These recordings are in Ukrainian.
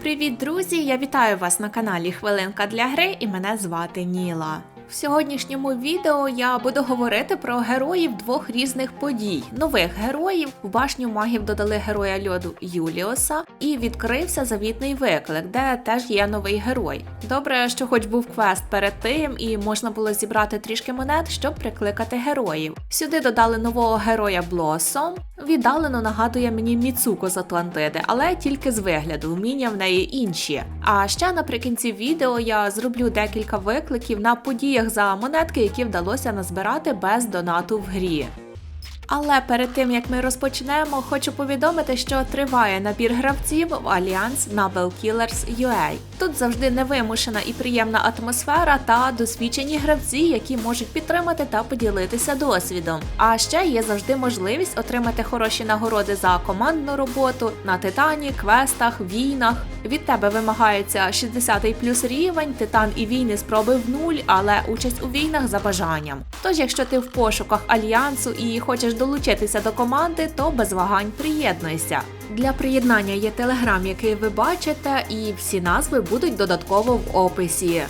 Привіт, друзі! Я вітаю вас на каналі Хвилинка для гри і мене звати Ніла. В сьогоднішньому відео я буду говорити про героїв двох різних подій. Нових героїв в башню магів додали героя льоду Юліоса і відкрився завітний виклик, де теж є новий герой. Добре, що хоч був квест перед тим, і можна було зібрати трішки монет, щоб прикликати героїв. Сюди додали нового героя Блосом. Віддалено нагадує мені Міцуко з Атлантиди, але тільки з вигляду, вміння в неї інші. А ще наприкінці відео я зроблю декілька викликів на подіях за монетки, які вдалося назбирати без донату в грі. Але перед тим як ми розпочнемо, хочу повідомити, що триває набір гравців в Альянс Nobel Killers. Тут завжди невимушена і приємна атмосфера та досвідчені гравці, які можуть підтримати та поділитися досвідом. А ще є завжди можливість отримати хороші нагороди за командну роботу на титані, квестах, війнах. Від тебе вимагається 60 плюс рівень, титан і війни спроби в нуль, але участь у війнах за бажанням. Тож, якщо ти в пошуках альянсу і хочеш долучитися до команди, то без вагань приєднуйся. Для приєднання є телеграм, який ви бачите, і всі назви будуть додатково в описі.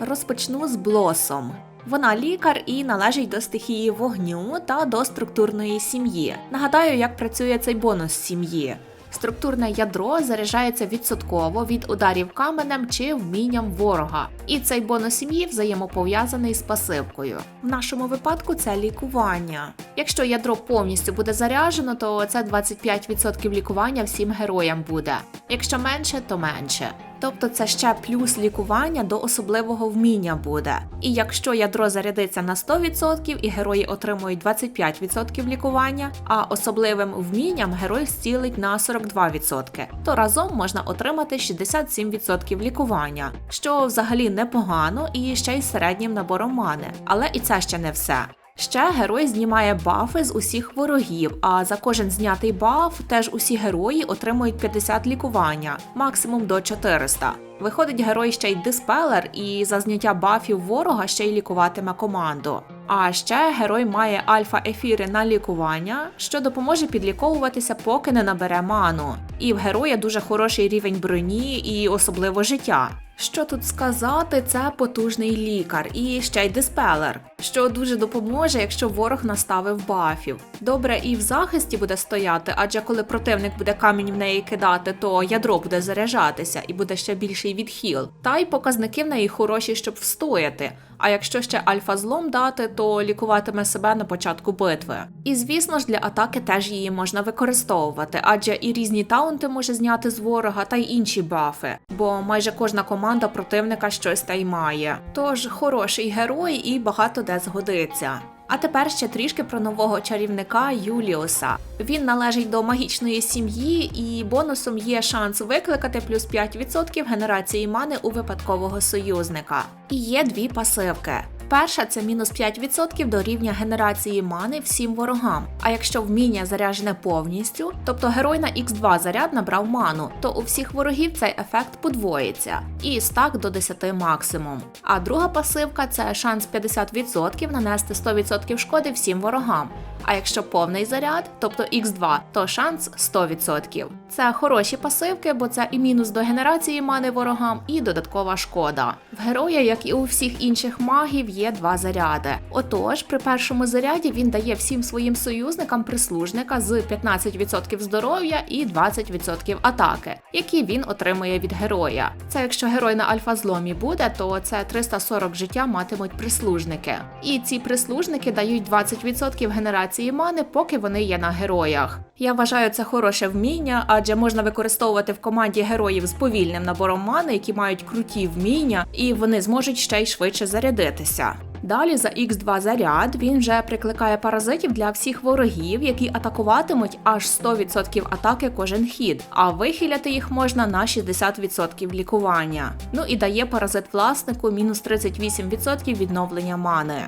Розпочну з блосом. Вона лікар і належить до стихії вогню та до структурної сім'ї. Нагадаю, як працює цей бонус сім'ї. Структурне ядро заряджається відсотково від ударів каменем чи вмінням ворога, і цей бонус сім'ї взаємопов'язаний з пасивкою. В нашому випадку це лікування. Якщо ядро повністю буде заряджено, то це 25% лікування всім героям буде. Якщо менше, то менше. Тобто це ще плюс лікування до особливого вміння буде. І якщо ядро зарядиться на 100% і герої отримують 25% лікування, а особливим вмінням герой зцілить на 42%, то разом можна отримати 67% лікування, що взагалі непогано і ще й середнім набором мани. Але і це ще не все. Ще герой знімає бафи з усіх ворогів, а за кожен знятий баф теж усі герої отримують 50 лікування, максимум до 400. Виходить герой ще й диспелер, і за зняття бафів ворога ще й лікуватиме команду. А ще герой має альфа-ефіри на лікування, що допоможе підліковуватися, поки не набере ману. І в героя дуже хороший рівень броні і особливо життя. Що тут сказати, це потужний лікар і ще й диспелер, що дуже допоможе, якщо ворог наставив бафів. Добре і в захисті буде стояти, адже коли противник буде камінь в неї кидати, то ядро буде заряджатися і буде ще більший відхіл. Та й показники в неї хороші, щоб встояти. А якщо ще альфа-злом дати, то лікуватиме себе на початку битви. І звісно ж для атаки теж її можна використовувати, адже і різні таунти може зняти з ворога, та й інші бафи, бо майже кожна команда противника щось та й має. Тож хороший герой і багато де згодиться. А тепер ще трішки про нового чарівника Юліуса. Він належить до магічної сім'ї, і бонусом є шанс викликати плюс 5% генерації мани у випадкового союзника. І є дві пасивки. Перша це мінус 5% до рівня генерації мани всім ворогам. А якщо вміння заряджене повністю, тобто герой на Х2 заряд набрав ману, то у всіх ворогів цей ефект подвоїться і стак до 10 максимум. А друга пасивка це шанс 50% нанести 100% шкоди всім ворогам. А якщо повний заряд, тобто Х2, то шанс 100%. Це хороші пасивки, бо це і мінус до генерації мани ворогам, і додаткова шкода. В героя, як і у всіх інших магів, є два заряди. Отож, при першому заряді він дає всім своїм союзникам прислужника з 15% здоров'я і 20% атаки, які він отримує від героя. Це якщо герой на альфа-зломі буде, то це 340 життя матимуть прислужники. І ці прислужники дають 20% генерації мани, поки вони є на героях. Я вважаю це хороше вміння, адже можна використовувати в команді героїв з повільним набором мани, які мають круті вміння, і вони зможуть ще й швидше зарядитися. Далі за Х2 заряд він вже прикликає паразитів для всіх ворогів, які атакуватимуть аж 100% атаки кожен хід, а вихиляти їх можна на 60% лікування. Ну і дає паразит власнику мінус 38% відновлення мани.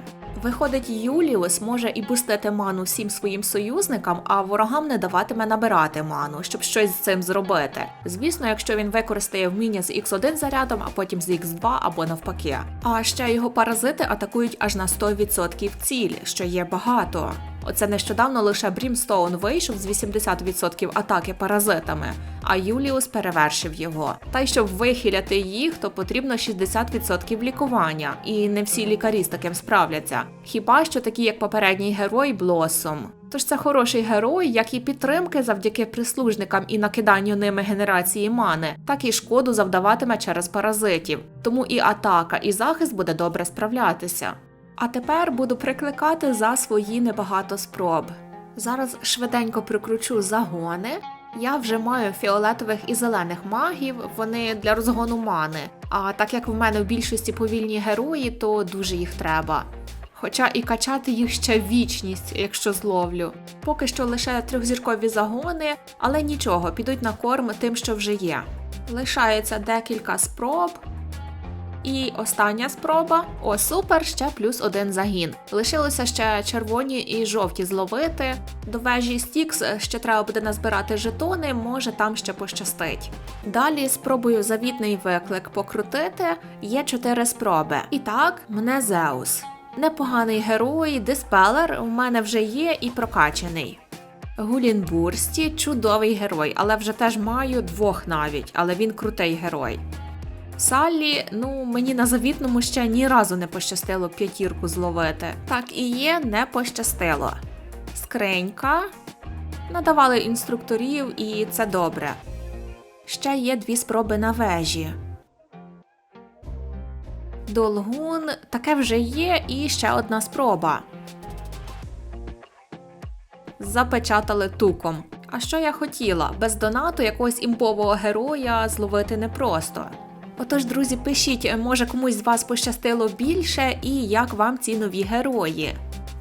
Виходить, Юліус може і бустити ману всім своїм союзникам, а ворогам не даватиме набирати ману, щоб щось з цим зробити. Звісно, якщо він використає вміння з Х1 зарядом, а потім з Х2 або навпаки. А ще його паразити атакують аж на 100% цілі, що є багато. Оце нещодавно лише Брімстоун вийшов з 80% атаки паразитами, а Юліус перевершив його. Та й щоб вихиляти їх, то потрібно 60% лікування, і не всі лікарі з таким справляться. Хіба що такі, як попередній герой Блосом. Тож це хороший герой, як і підтримки завдяки прислужникам і накиданню ними генерації мани, так і шкоду завдаватиме через паразитів. Тому і атака, і захист буде добре справлятися. А тепер буду прикликати за свої небагато спроб. Зараз швиденько прикручу загони. Я вже маю фіолетових і зелених магів, вони для розгону мани. А так як в мене в більшості повільні герої, то дуже їх треба. Хоча і качати їх ще вічність, якщо зловлю. Поки що лише трьохзіркові загони, але нічого, підуть на корм тим, що вже є. Лишається декілька спроб. І остання спроба. О, супер, ще плюс один загін. Лишилося ще червоні і жовті зловити. До вежі Стікс ще треба буде назбирати жетони, може там ще пощастить. Далі спробую завітний виклик покрутити. Є чотири спроби. І так, мене Зеус. Непоганий герой, диспелер у мене вже є і прокачаний. Гулінбурсті чудовий герой, але вже теж маю двох навіть, але він крутий герой. Саллі, ну мені на завітному ще ні разу не пощастило п'ятірку зловити. Так і є, не пощастило. Скринька. Надавали інструкторів, і це добре. Ще є дві спроби на вежі. Долгун таке вже є, і ще одна спроба. Запечатали туком. А що я хотіла? Без донату якогось імпового героя зловити непросто. Отож, друзі, пишіть, може комусь з вас пощастило більше і як вам ці нові герої.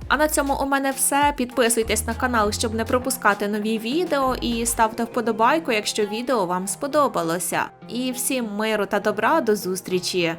А на цьому у мене все. Підписуйтесь на канал, щоб не пропускати нові відео, і ставте вподобайку, якщо відео вам сподобалося. І всім миру та добра до зустрічі!